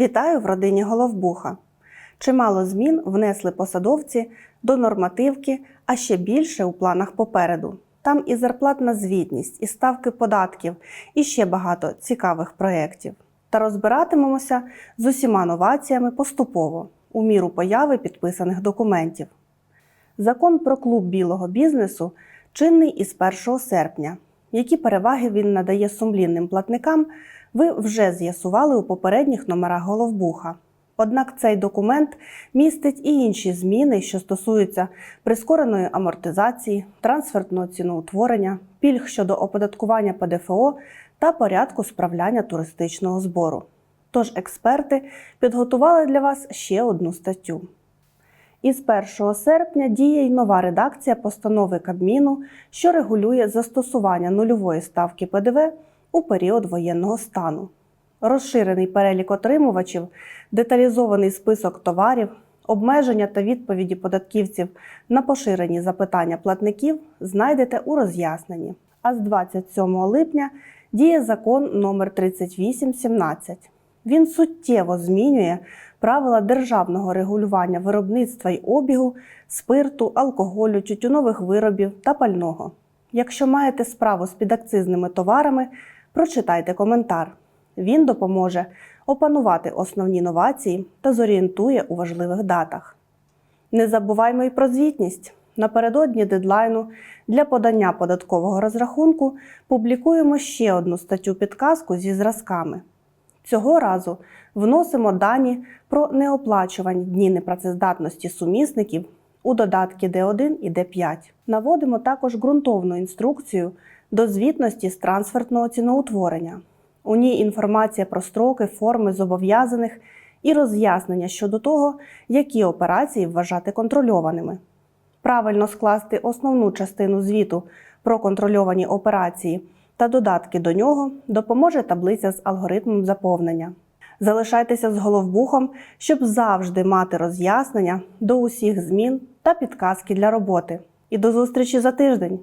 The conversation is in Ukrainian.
Вітаю в родині Головбуха. Чимало змін внесли посадовці до нормативки, а ще більше у планах попереду. Там і зарплатна звітність, і ставки податків, і ще багато цікавих проєктів. Та розбиратимемося з усіма новаціями поступово, у міру появи підписаних документів. Закон про клуб білого бізнесу чинний із 1 серпня. Які переваги він надає сумлінним платникам, ви вже з'ясували у попередніх номерах Головбуха. Однак цей документ містить і інші зміни, що стосуються прискореної амортизації, трансфертного ціноутворення, пільг щодо оподаткування ПДФО та порядку справляння туристичного збору. Тож експерти підготували для вас ще одну статтю. Із 1 серпня діє й нова редакція постанови Кабміну, що регулює застосування нульової ставки ПДВ у період воєнного стану. Розширений перелік отримувачів, деталізований список товарів, обмеження та відповіді податківців на поширені запитання платників знайдете у роз'ясненні. А з 27 липня діє закон номер 3817. Він суттєво змінює правила державного регулювання виробництва й обігу спирту, алкоголю, тютюнових виробів та пального. Якщо маєте справу з підакцизними товарами, прочитайте коментар. Він допоможе опанувати основні новації та зорієнтує у важливих датах. Не забуваймо і про звітність. Напередодні дедлайну для подання податкового розрахунку публікуємо ще одну статтю підказку зі зразками. Цього разу вносимо дані про неоплачувані дні непрацездатності сумісників у додатки Д1 і Д5. Наводимо також ґрунтовну інструкцію до звітності з трансфертного ціноутворення. У ній інформація про строки, форми зобов'язаних і роз'яснення щодо того, які операції вважати контрольованими. Правильно скласти основну частину звіту про контрольовані операції та додатки до нього допоможе таблиця з алгоритмом заповнення. Залишайтеся з головбухом, щоб завжди мати роз'яснення до усіх змін та підказки для роботи. І до зустрічі за тиждень!